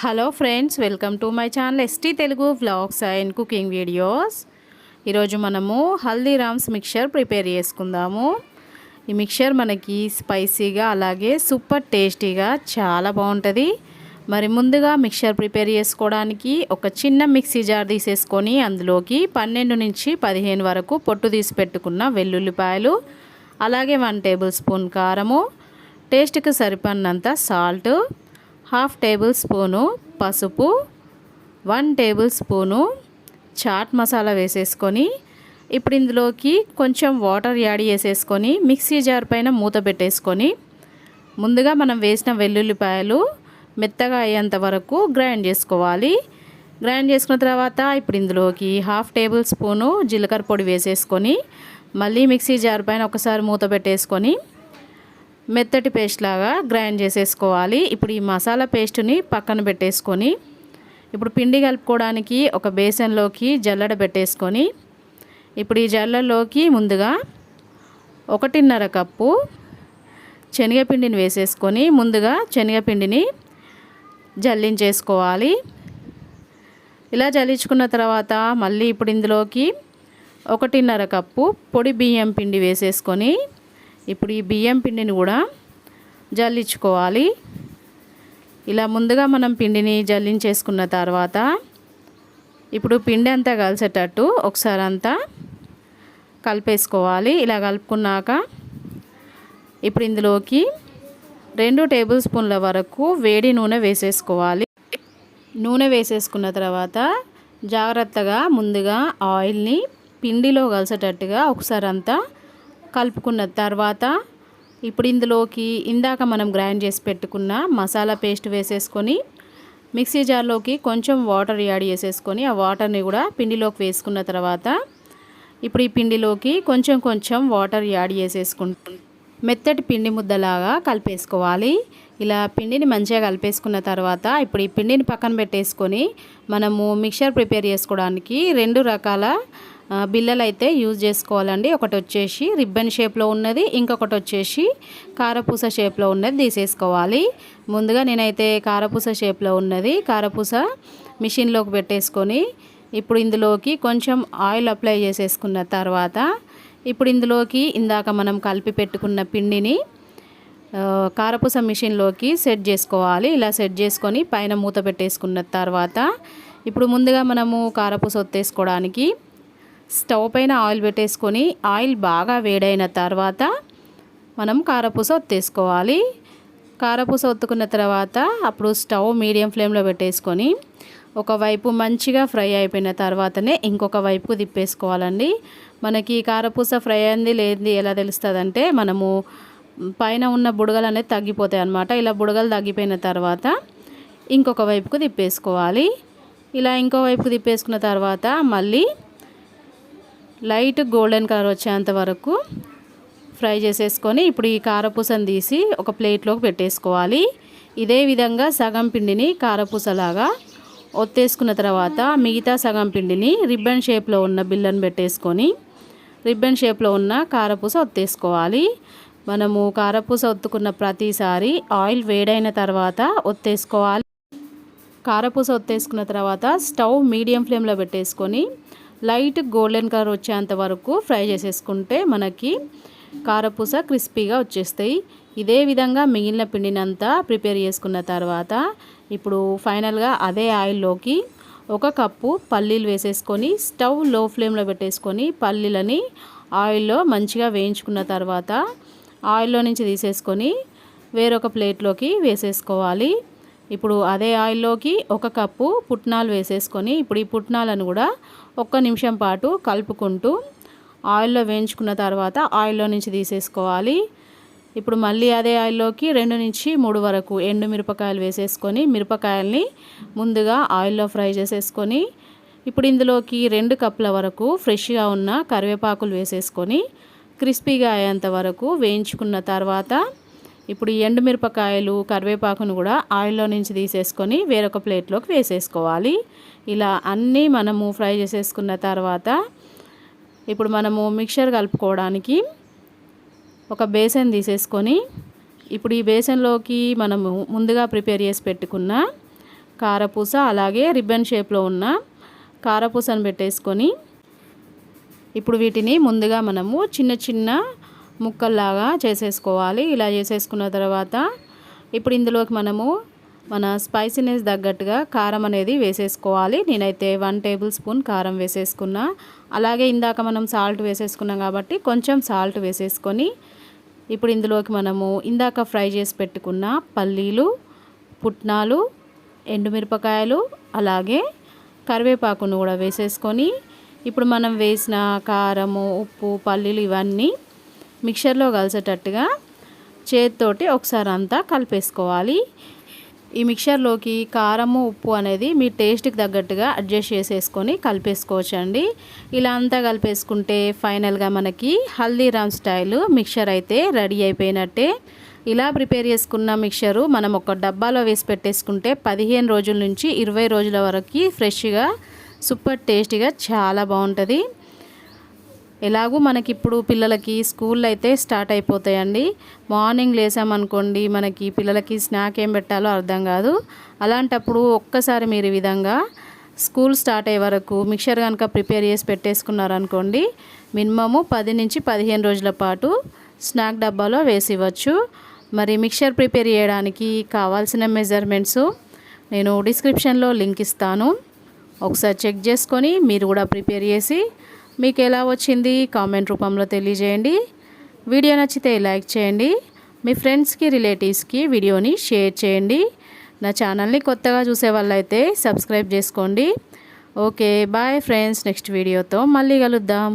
Hello friends welcome to my channel S T Telugu vlogs and cooking videos ఈరోజు మనము Haldiram's mixture prepare చేసుకుందాము. ఈ mixture మనకి స్పైసీగా అలాగే సూపర్ టేస్టీగా చాలా బాగుంటుంది. మరి ముందుగా మిక్చర్ ప్రిపేర్ చేసుకోవడానికి ఒక చిన్న మిక్సీ జార్ తీసేసుకొని అందులోకి పన్నెండు నుంచి పదిహేను వరకు పొట్టు తీసి పెట్టుకున్న వెల్లుల్లిపాయలు అలాగే వన్ టేబుల్ స్పూన్ కారము టేస్ట్కి సరిపడినంత సాల్ట్ హాఫ్ టేబుల్ స్పూను పసుపు one tablespoon chaat masala వేసేసుకొని ఇప్పుడు ఇందులోకి కొంచెం వాటర్ యాడ్ చేసేసుకొని మిక్సీ జార్ పైన మూత పెట్టేసుకొని ముందుగా మనం వేసిన వెల్లుల్లిపాయలు మెత్తగా అయ్యేంత వరకు గ్రైండ్ చేసుకోవాలి. గ్రైండ్ చేసుకున్న తర్వాత ఇప్పుడు ఇందులోకి హాఫ్ టేబుల్ స్పూను జీలకర్ర పొడి వేసేసుకొని మళ్ళీ మిక్సీ జార్ పైన ఒకసారి మూత పెట్టేసుకొని మెత్తటి పేస్ట్ లాగా గ్రైండ్ చేసేసుకోవాలి. ఇప్పుడు ఈ మసాలా పేస్ట్ని పక్కన పెట్టేసుకొని ఇప్పుడు పిండి కలుపుకోవడానికి ఒక బేసన్లోకి జల్లడ పెట్టేసుకొని ఇప్పుడు ఈ జల్లలోకి ముందుగా ఒకటిన్నర కప్పు శనగపిండిని వేసేసుకొని ముందుగా శనగపిండిని జల్లించేసుకోవాలి. ఇలా జల్లించుకున్న తర్వాత మళ్ళీ ఇప్పుడు ఇందులోకి ఒకటిన్నర కప్పు పొడి బియ్యం పిండి వేసేసుకొని ఇప్పుడు ఈ బియ్యం పిండిని కూడా జల్లించుకోవాలి. ఇలా ముందుగా మనం పిండిని జల్లించేసుకున్న తర్వాత ఇప్పుడు పిండి అంతా కలిసేటట్టు ఒకసారి అంతా కలిపేసుకోవాలి. ఇలా కలుపుకున్నాక ఇప్పుడు ఇందులోకి రెండు టేబుల్ స్పూన్ల వరకు వేడి నూనె వేసేసుకోవాలి. నూనె వేసేసుకున్న తర్వాత జాగ్రత్తగా ముందుగా ఆయిల్ని పిండిలో కలిసేటట్టుగా ఒకసారి అంతా కలుపుకున్న తర్వాత ఇప్పుడు ఇందులోకి ఇందాక మనం గ్రైండ్ చేసి పెట్టుకున్న మసాలా పేస్ట్ వేసేసుకొని మిక్సీ జార్లోకి కొంచెం వాటర్ యాడ్ చేసేసుకొని ఆ వాటర్ని కూడా పిండిలోకి వేసుకున్న తర్వాత ఇప్పుడు ఈ పిండిలోకి కొంచెం కొంచెం వాటర్ యాడ్ చేసేసుకుంటు మెత్తటి పిండి ముద్దలాగా కలిపేసుకోవాలి. ఇలా పిండిని మంచిగా కలిపేసుకున్న తర్వాత ఇప్పుడు ఈ పిండిని పక్కన పెట్టేసుకొని మనము మిక్చర్ ప్రిపేర్ చేసుకోవడానికి రెండు రకాల బిల్లలు అయితే యూజ్ చేసుకోవాలండి. ఒకటి వచ్చేసి రిబ్బన్ షేప్లో ఉన్నది ఇంకొకటి వచ్చేసి కారపూస షేప్లో ఉన్నది తీసేసుకోవాలి. ముందుగా నేనైతే కారపూస షేప్లో ఉన్నది కారపూస మిషన్లోకి పెట్టేసుకొని ఇప్పుడు ఇందులోకి కొంచెం ఆయిల్ అప్లై చేసేసుకున్న తర్వాత ఇప్పుడు ఇందులోకి ఇందాక మనం కలిపి పెట్టుకున్న పిండిని కారపూస మిషన్లోకి సెట్ చేసుకోవాలి. ఇలా సెట్ చేసుకొని పైన మూత పెట్టేసుకున్న తర్వాత ఇప్పుడు ముందుగా మనము కారపూస ఒత్తేసుకోవడానికి స్టవ్ పైన ఆయిల్ పెట్టేసుకొని ఆయిల్ బాగా వేడైన తర్వాత మనం కారపూస ఒత్తేసుకోవాలి. కారపూస ఒత్తుకున్న తర్వాత అప్పుడు స్టవ్ మీడియం ఫ్లేమ్లో పెట్టేసుకొని ఒకవైపు మంచిగా ఫ్రై అయిపోయిన తర్వాతనే ఇంకొక వైపుకు తిప్పేసుకోవాలండి. మనకి కారపూస ఫ్రై అయింది లేనిది ఎలా తెలుస్తుందంటే మనము పైన ఉన్న బుడగలు అనేది తగ్గిపోతాయి అన్నమాట. ఇలా బుడగలు తగ్గిపోయిన తర్వాత ఇంకొక వైపుకు తిప్పేసుకోవాలి. ఇలా ఇంకో వైపుకు తిప్పేసుకున్న తర్వాత మళ్ళీ లైట్ గోల్డెన్ కలర్ వచ్చేంత వరకు ఫ్రై చేసేసుకొని ఇప్పుడు ఈ కారపూసను తీసి ఒక ప్లేట్లోకి పెట్టేసుకోవాలి. ఇదే విధంగా సగం పిండిని కారపూసలాగా ఒత్తేసుకున్న తర్వాత మిగతా సగం పిండిని రిబ్బన్ షేప్లో ఉన్న బిల్లను పెట్టేసుకొని రిబ్బన్ షేప్లో ఉన్న కారపూస ఒత్తేసుకోవాలి. మనము కారపూస ఒత్తుకున్న ప్రతిసారి ఆయిల్ వేడైన తర్వాత ఒత్తేసుకోవాలి. కారపూస ఒత్తేసుకున్న తర్వాత స్టవ్ మీడియం ఫ్లేమ్లో పెట్టేసుకొని లైట్ గోల్డెన్ కలర్ వచ్చేంత వరకు ఫ్రై చేసేసుకుంటే మనకి కారపూస క్రిస్పీగా వచ్చేస్తాయి. ఇదే విధంగా మిగిలిన పిండినంతా ప్రిపేర్ చేసుకున్న తర్వాత ఇప్పుడు ఫైనల్గా అదే ఆయిల్లోకి ఒక కప్పు పల్లీలు వేసేసుకొని స్టవ్లో ఫ్లేమ్లో పెట్టేసుకొని పల్లీలని ఆయిల్లో మంచిగా వేయించుకున్న తర్వాత ఆయిల్లో నుంచి తీసేసుకొని వేరొక ప్లేట్లోకి వేసేసుకోవాలి. ఇప్పుడు అదే ఆయిల్లోకి ఒక కప్పు పుట్నాలు వేసేసుకొని ఇప్పుడు ఈ పుట్నాలను కూడా ఒక్క నిమిషం పాటు కలుపుకుంటూ ఆయిల్లో వేయించుకున్న తర్వాత ఆయిల్లో నుంచి తీసేసుకోవాలి. ఇప్పుడు మళ్ళీ అదే ఆయిల్లోకి రెండు నుంచి మూడు వరకు ఎండు మిరపకాయలు వేసేసుకొని మిరపకాయల్ని ముందుగా ఆయిల్లో ఫ్రై చేసేసుకొని ఇప్పుడు ఇందులోకి రెండు కప్పుల వరకు ఫ్రెష్గా ఉన్న కరివేపాకులు వేసేసుకొని క్రిస్పీగా అయ్యేంత వరకు వేయించుకున్న తర్వాత ఇప్పుడు ఎండుమిరపకాయలు కరివేపాకును కూడా ఆయిల్లో నుంచి తీసేసుకొని వేరొక ప్లేట్లోకి వేసేసుకోవాలి. ఇలా అన్నీ మనము ఫ్రై చేసేసుకున్న తర్వాత ఇప్పుడు మనము మిక్చర్ కలుపుకోవడానికి ఒక బేసన్ తీసేసుకొని ఇప్పుడు ఈ బేసన్లోకి మనము ముందుగా ప్రిపేర్ చేసి పెట్టుకున్న కారపూస అలాగే రిబ్బన్ షేప్లో ఉన్న కారపూసను పెట్టేసుకొని ఇప్పుడు వీటిని ముందుగా మనము చిన్న చిన్న ముక్కల్లాగా చేసేసుకోవాలి. ఇలా చేసేసుకున్న తర్వాత ఇప్పుడు ఇందులోకి మనము మన స్పైసీనెస్ తగ్గట్టుగా కారం అనేది వేసేసుకోవాలి. నేనైతే వన్ టేబుల్ స్పూన్ కారం వేసేసుకున్నా. అలాగే ఇందాక మనం సాల్ట్ వేసేసుకున్నాం కాబట్టి కొంచెం సాల్ట్ వేసేసుకొని ఇప్పుడు ఇందులోకి మనము ఇందాక ఫ్రై చేసి పెట్టుకున్న పల్లీలు పుట్నాలు ఎండుమిరపకాయలు అలాగే కరివేపాకును కూడా వేసేసుకొని ఇప్పుడు మనం వేసిన కారము ఉప్పు పల్లీలు ఇవన్నీ మిక్చర్లో కలిసేటట్టుగా చేతితోటి ఒకసారి అంతా కలిపేసుకోవాలి. ఈ మిక్చర్లోకి కారము ఉప్పు అనేది మీ టేస్ట్కి తగ్గట్టుగా అడ్జస్ట్ చేసేసుకొని కలిపేసుకోవచ్చండి. ఇలా అంతా కలిపేసుకుంటే ఫైనల్గా మనకి హల్దీరామ్ స్టైల్ మిక్చర్ అయితే రెడీ అయిపోయినట్టే. ఇలా ప్రిపేర్ చేసుకున్న మిక్సరు మనం ఒక డబ్బాలో వేసి పెట్టేసుకుంటే పదిహేను రోజుల నుంచి ఇరవై రోజుల వరకు ఫ్రెష్గా సూపర్ టేస్టీగా చాలా బాగుంటుంది. ఎలాగూ మనకి ఇప్పుడు పిల్లలకి స్కూల్ అయితే స్టార్ట్ అయిపోతాయండి. మార్నింగ్ లేసామనుకోండి మనకి పిల్లలకి స్నాక్ ఏం పెట్టాలో అర్థం కాదు. అలాంటప్పుడు ఒక్కసారి మీరు ఈ విధంగా స్కూల్ స్టార్ట్ అయ్యే వరకు మిక్చర్ కనుక ప్రిపేర్ చేసి పెట్టేసుకున్నారనుకోండి మినిమము పది నుంచి పదిహేను రోజుల పాటు స్నాక్ డబ్బాలో వేసి ఇవ్వచ్చు. మరి మిక్చర్ ప్రిపేర్ చేయడానికి కావాల్సిన మెజర్మెంట్స్ నేను డిస్క్రిప్షన్లో లింక్ ఇస్తాను. ఒకసారి చెక్ చేసుకొని మీరు కూడా ప్రిపేర్ చేసి మీకు ఎలా వచ్చింది? కామెంట్ రూపంలో తెలియజేయండి. వీడియో నచ్చితే లైక్ చేయండి. మీ ఫ్రెండ్స్కి రిలేటివ్స్కి వీడియోని షేర్ చేయండి. నా ఛానల్ని కొత్తగా చూసే వాళ్ళైతే సబ్స్క్రైబ్ చేసుకోండి. Okay bye friends. నెక్స్ట్ వీడియోతో మళ్ళీ కలుద్దాం.